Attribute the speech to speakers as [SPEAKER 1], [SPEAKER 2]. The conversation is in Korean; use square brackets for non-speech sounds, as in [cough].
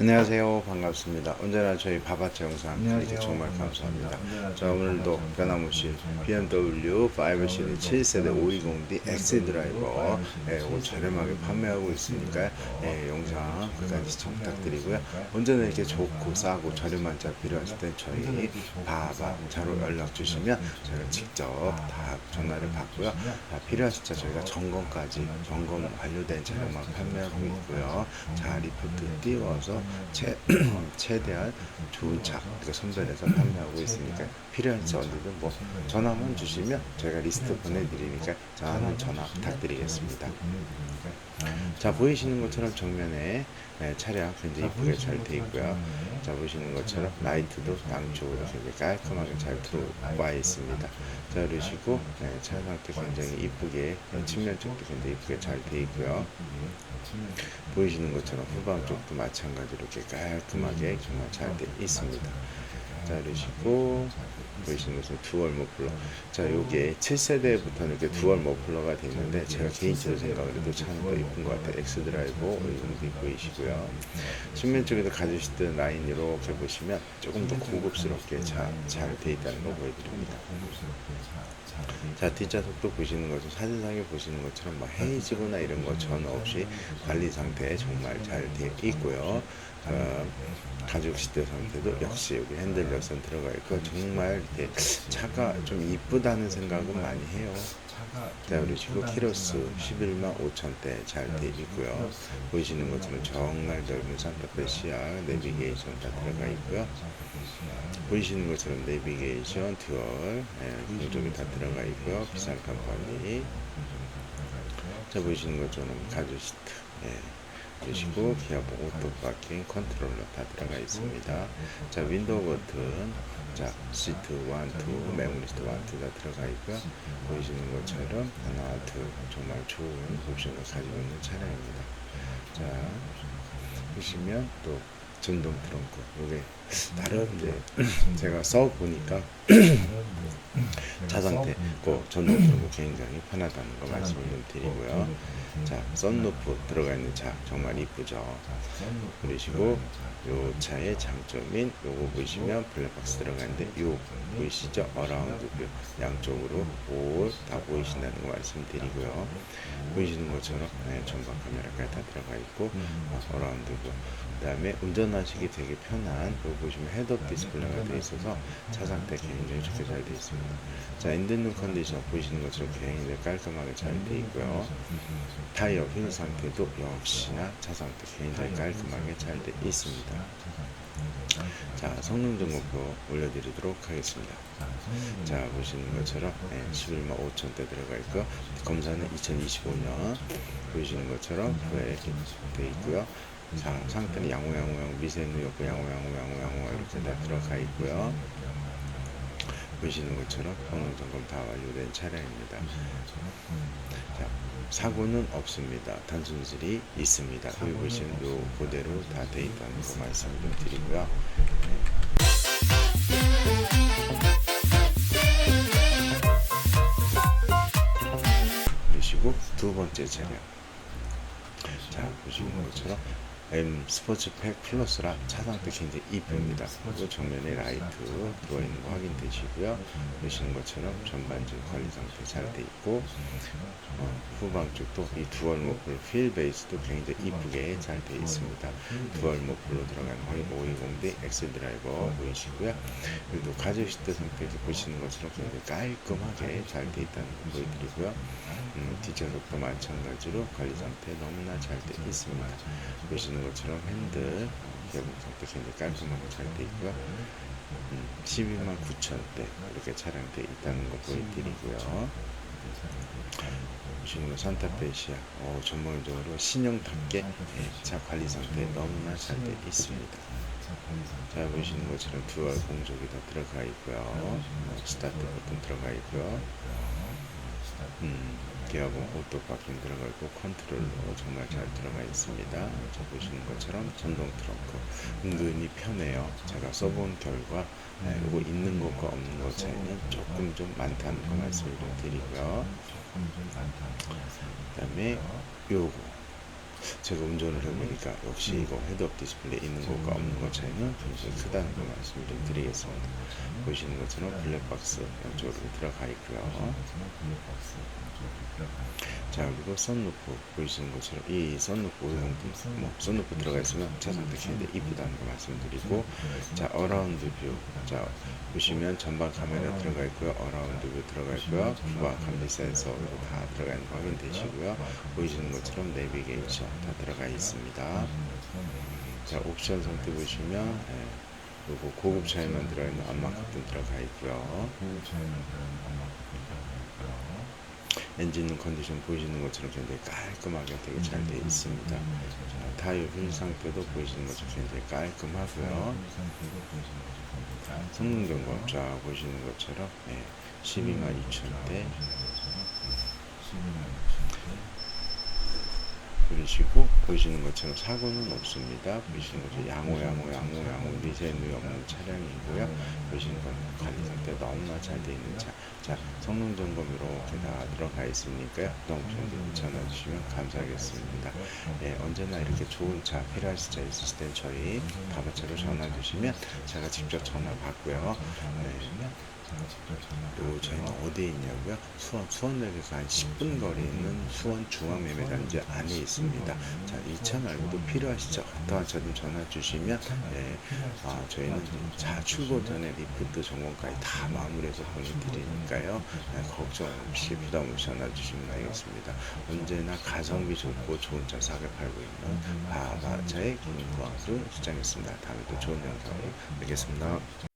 [SPEAKER 1] 안녕하세요. 반갑습니다. 언제나 저희 바바차 영상. 이렇게 정말. 감사합니다. 자, 오늘도 변함없이 BMW 5 시리즈 7세대
[SPEAKER 2] 네.
[SPEAKER 1] 520D X 드라이버 예, 저렴하게 판매하고 있으니까 예, 영상 끝까지 시청 부탁드리고요. 언제나 이렇게 좋고 싸고 저렴한 차 필요하실 때 저희 바바차로 연락 주시면 제가 직접 다 전화를 받고요. 다 필요하실 차 저희가 점검까지 점검 완료된 차량만 판매하고 있고요. 자 리포트 띄워서 최, [clears throat] 최대한 좋은 차 이거 선별해서 판매하고 있으니까 필요한 차 언제든 뭐 전화만 주시면 저희가 리스트 보내드리니까 저는 전화 부탁드리겠습니다. 자 보이시는 것처럼 정면에 네, 차량 굉장히 이쁘게 잘 돼 있고요. 자 보시는 것처럼 라이트도 양쪽으로 굉장히 깔끔하게 잘 들어와 있습니다. 자 그러시고 네, 차 상태 굉장히 이쁘게 측면 쪽도 굉장히 이쁘게 잘 돼 있고요. 보이시는 것처럼 후방 쪽도 마찬가지로 이렇게 깔끔하게 정말 잘 돼 있습니다. 자 그러시고 보이시는 것은 두얼 머플러. 자 요게 7세대부터는 이렇게 두얼 머플러가 돼 있는데 제가 개인적으로 생각을 해도 차는 더 이쁜 것 같아요. 엑스 드라이버 이런 보이시고요. 측면 쪽에도 때 라인 이렇게 보시면 조금 더 고급스럽게 잘돼 있다는 거 보여드립니다. 자 뒷좌석도 보시는 것은 사진상에 보시는 것처럼 뭐 헤이지거나 이런 거 전혀 없이 관리 상태 정말 잘 되어 있고요 어, 가죽 시트 상태도 역시 여기 핸들 열선 들어가 있고 정말 이렇게 차가 좀 이쁘다는 생각은 많이 해요. 자 그리고 키로수 11만 5천대 잘 돼 있고요. 보이시는 것처럼 정말 넓은 산타페 시야 내비게이션 다 들어가 있고요. 보이시는 것처럼 내비게이션 듀얼 예, 공조기 다 들어가 있고요. 비싼 컴퍼니 자 보이시는 것처럼 가죽 시트 예. 그리고 기어봉 오토파킹 컨트롤러 다 들어가 있습니다. 자 윈도우 버튼 자 시트 1, 2 메모리스트 1, 2다 들어가 있고요. 보이시는 것처럼 하나 둘 정말 좋은 옵션을 가지고 있는 차량입니다. 자 보시면 또 전동 트렁크 이게 나름 이제 제가 써 보니까 차 상태 그 전동 트렁크 굉장히 편하다는 거 말씀을 좀 드리고요. 자 썬루프 들어가 있는 차 정말 이쁘죠. 그러시고 요 차의 장점인 요거 보시면 블랙박스 들어가 있는데 요 보이시죠? 어라운드 뷰 양쪽으로 올 다 보이신다는 거 말씀드리고요. 보이시는 것처럼 네, 전방 카메라까지 다 들어가 있고 어, 어라운드 뷰 그다음에 운전하시기 되게 편한 여기 보시면 헤드업 디스플레이가 되어 있어서 차 상태 굉장히 좋게 잘 되어 있습니다. 자 엔진룸 컨디션 보이시는 것처럼 굉장히 깔끔하게 잘 되어 있고요. 타이어 휠 상태도 역시나 차 상태 굉장히 깔끔하게 잘 되어 있습니다. 자 성능 점검표 올려드리도록 하겠습니다. 자 보시는 것처럼 네, 11만 5천대 들어가 있고 검사는 2025년 보이시는 것처럼 후에 되어 있고요. 자 상태는 양호 양호 양호 미세는 없고 양호 양호 양호 양호 이렇게 다 들어가 있고요. 보시는 것처럼 성능 점검 다 완료된 차량입니다. 자, 사고는 없습니다. 단순질이 있습니다. 여기 보시면 요 그대로 다돼 있다는 거 말씀을 좀 드리고요. 그러시고 두 번째 차량. 자 보시는 것처럼 M 스포츠 팩 플러스라 차 상태 굉장히 이쁩니다. 그리고 정면에 라이트 들어있는 거 확인되시고요. 보시는 것처럼 전반적인 관리 상태 잘 돼 있고 어, 후방 쪽도 이 두얼 모플 휠 베이스도 굉장히 이쁘게 잘 돼 있습니다. 두얼 모플로 들어가는 거의 520D 엑셀 드라이버 보이시고요. 그리고 가죽 시트 상태 이렇게 보시는 것처럼 굉장히 깔끔하게 잘 돼 있다는 거 보여드리고요. 음, 뒷좌석도 마찬가지로 관리 상태 너무나 잘 돼 있습니다. 보시는 것처럼 핸들 상태 굉장히 깔끔하게 잘돼 있고요. 음, 12만 9천대 이렇게 차량돼 있다는 거 보여드리고요. 보시는 거 산타페시아 어, 전방적으로 신형답게 예, 차 관리 상태 너무나 잘 돼 있습니다. 자 보시는 것처럼 두알 공조기 다 들어가 있고요. 어, 스타트 버튼 들어가 있고요. 음, 기어봉 오토파킹 들어가 있고 컨트롤러 정말 잘 들어가 있습니다. 자 보시는 것처럼 전동 트렁크 은근히 편해요. 제가 써본 결과 네, 이거 있는 것과 없는 것 차이는 조금 좀 많다는 거 말씀을 좀 드리고요. 그 다음에 요거 제가 운전을 해보니까 역시 이거 헤드업 디스플레이 있는 것과 없는 것 차이는 굉장히 크다는 걸 말씀을 좀 드리겠습니다. 보시는 것처럼 블랙박스 양쪽으로 들어가 있고요. 자 그리고 썬루프 보이시는 것처럼 이 썬루프 오형품 뭐 썬루프 들어가 있으면 차 선택했는데 이쁘다는 거 말씀드리고 자 어라운드 뷰자 보시면 전방 카메라 들어가 있고요. 어라운드 뷰 들어가 있고요. 후방 감지 센서 다 들어가 있는 거 확인되시고요. 보이시는 것처럼 내비게이션 다 들어가 있습니다. 자 옵션 상태 보시면 예, 그리고 고급차에만 들어있는 안마커튼 들어가 있고요. 엔진 컨디션 보이시는 것처럼 굉장히 깔끔하게 되게 잘 되어 있습니다. 자, 타이어 휠 상태도 보이시는 것처럼 굉장히 깔끔하고요. 성능 점검 자 보시는 것처럼 예, 12만 2천대 그러시고 보이시는 것처럼 사고는 없습니다. 보이시는 것처럼 양호 양호 양호 양호 미세누이 없는 차량이고요. 보이시는 건 관리 상태 너무나 잘 되어 있는 차. 자 성능 점검 이렇게 다 들어가 있으니까요. 옵션도 전화 주시면 감사하겠습니다. 예, 언제나 이렇게 좋은 차 필요하실 차 있으실 땐 저희 가바차로 전화 주시면 제가 직접 전화 받고요. 예, 그리고 저희는 어디에 있냐고요? 수원, 수원역에서 한 10분 거리에 있는 수원 중앙매매단지 안에 있습니다. 자, 이차 말고도 필요하시죠? 차든 전화 주시면, 예, 아, 저희는 차 출고 전에 리프트 점검까지 다 마무리해서 보내드리니까요. 예, 걱정 없이 부담 없이 전화 주시면 되겠습니다. 언제나 가성비 좋고 좋은 차 사게 팔고 있는 바바차의 김광수 시장이었습니다. 다음에 또 좋은 영상으로 뵙겠습니다.